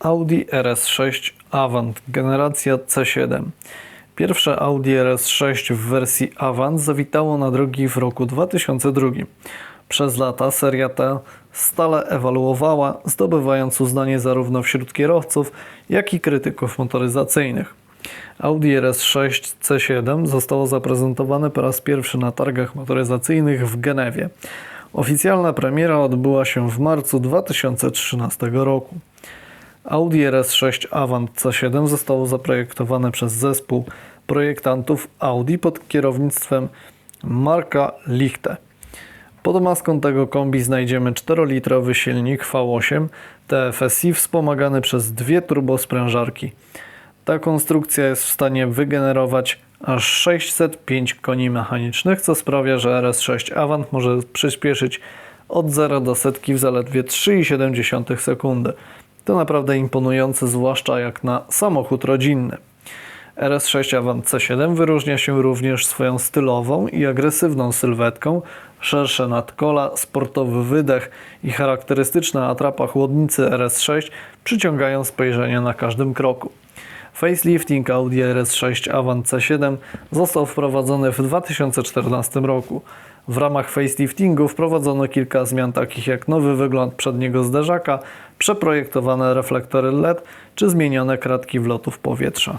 Audi RS6 Avant generacja C7. Pierwsze Audi RS6 w wersji Avant zawitało na drogi w roku 2002. Przez lata seria ta stale ewoluowała, zdobywając uznanie zarówno wśród kierowców, jak i krytyków motoryzacyjnych. Audi RS6 C7 zostało zaprezentowane po raz pierwszy na targach motoryzacyjnych w Genewie. Oficjalna premiera odbyła się w marcu 2013 roku. Audi RS6 Avant C7 zostało zaprojektowane przez zespół projektantów Audi pod kierownictwem Marka Lichte. Pod maską tego kombi znajdziemy 4-litrowy silnik V8 TFSI wspomagany przez dwie turbosprężarki. Ta konstrukcja jest w stanie wygenerować aż 605 koni mechanicznych, co sprawia, że RS6 Avant może przyspieszyć od 0 do setki w zaledwie 3,7 sekundy. To naprawdę imponujące, zwłaszcza jak na samochód rodzinny. RS6 Avant C7 wyróżnia się również swoją stylową i agresywną sylwetką, szersze nadkola, sportowy wydech i charakterystyczna atrapa chłodnicy RS6 przyciągają spojrzenie na każdym kroku. Facelifting Audi RS6 Avant C7 został wprowadzony w 2014 roku. W ramach faceliftingu wprowadzono kilka zmian takich jak nowy wygląd przedniego zderzaka, przeprojektowane reflektory LED czy zmienione kratki wlotów powietrza.